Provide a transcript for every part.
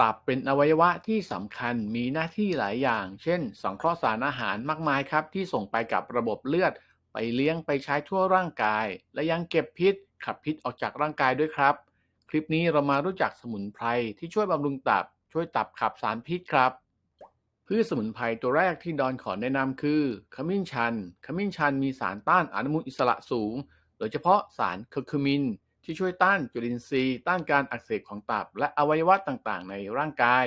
ตับเป็นอวัยวะที่สำคัญมีหน้าที่หลายอย่าง เช่น สังเคราะห์สารอาหารมากมายครับ ที่ส่งไปกับระบบเลือด ไปเลี้ยงไปใช้ทั่วร่างกาย และยังเก็บพิษ ขับพิษออกจากร่างกายด้วยครับ คลิปนี้เรามารู้จักสมุนไพรที่ช่วยบำรุงตับ ช่วยตับขับสารพิษครับพืชสมุนไพรตัวแรกที่ดอนขอแนะนำคือขมิ้นชัน ขมิ้นชันมีสารต้านอนุมูลอิสระสูง โดยเฉพาะสารเคอร์คูมิน ที่ช่วยต้านจุลินทรีย์ ต้านการอักเสบของตับ และอวัยวะต่างๆ ในร่างกาย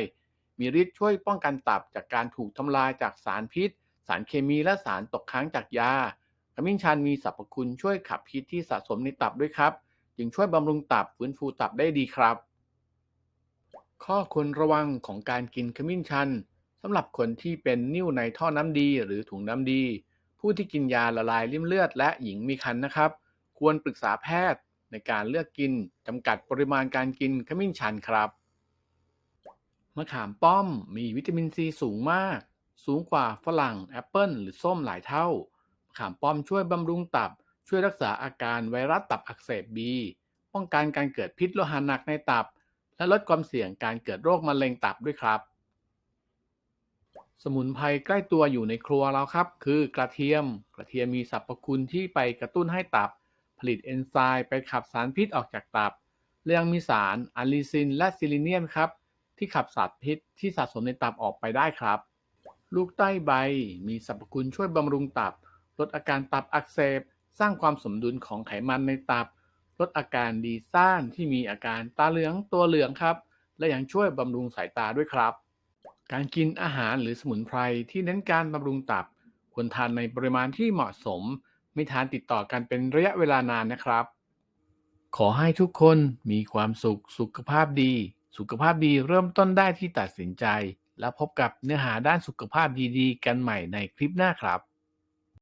มีฤทธิ์ช่วยป้องกันตับจากการถูกทำลายจากสารพิษ สารเคมีและสารตกค้างจากยาขมิ้นชันมีสรรพคุณช่วยขับพิษที่สะสมในตับด้วยครับ จึงช่วยบำรุงตับฟื้นฟูตับได้ดีครับ ข้อควรระวังของการกินขมิ้นชันสำหรับคนที่เป็นนิ่วในท่อน้ำดี หรือถุงน้ำดี ผู้ที่กินยาละลายริ่มเลือด และหญิงมีครรภ์นะครับ ควรปรึกษาแพทย์ ในการเลือกกินจำกัดปริมาณการกินขมิ้นชันครับ มะขามป้อมมีวิตามินซีสูงมาก สูงกว่าฝรั่งแอปเปิลหรือส้มหลายเท่า มะขามป้อมช่วยบำรุงตับ ช่วยรักษาอาการไวรัสตับอักเสบบีป้องกันการเกิดพิษโลหะหนักในตับ และลดความเสี่ยงการเกิดโรคมะเร็งตับด้วยครับ สมุนไพรใกล้ตัวอยู่ในครัวเราครับ คือกระเทียม กระเทียมมีสรรพคุณที่ไปกระตุ้นให้ตับ ผลิตเอนไซม์ไปขับสารพิษออกจากตับและยังมีสารอะลิซินและซิลิเนียมครับ ที่ขับสารพิษที่สะสมในตับออกไปได้ครับ ลูกใต้ใบมีสรรพคุณช่วยบำรุงตับ ลดอาการตับอักเสบ สร้างความสมดุลของไขมันในตับ ลดอาการดีซ่านที่มีอาการตาเหลืองตัวเหลืองครับ และยังช่วยบำรุงสายตาด้วยครับ การกินอาหารหรือสมุนไพรที่เน้นการบำรุงตับควรทานในปริมาณที่เหมาะสม ไม่ทานติดต่อกันเป็นระยะเวลานานนะครับ ขอให้ทุกคนมีความสุขสุขภาพดี สุขภาพดีเริ่มต้นได้ที่ตัดสินใจ แล้วพบกับเนื้อหาด้านสุขภาพดีๆ กันใหม่ในคลิปหน้าครับ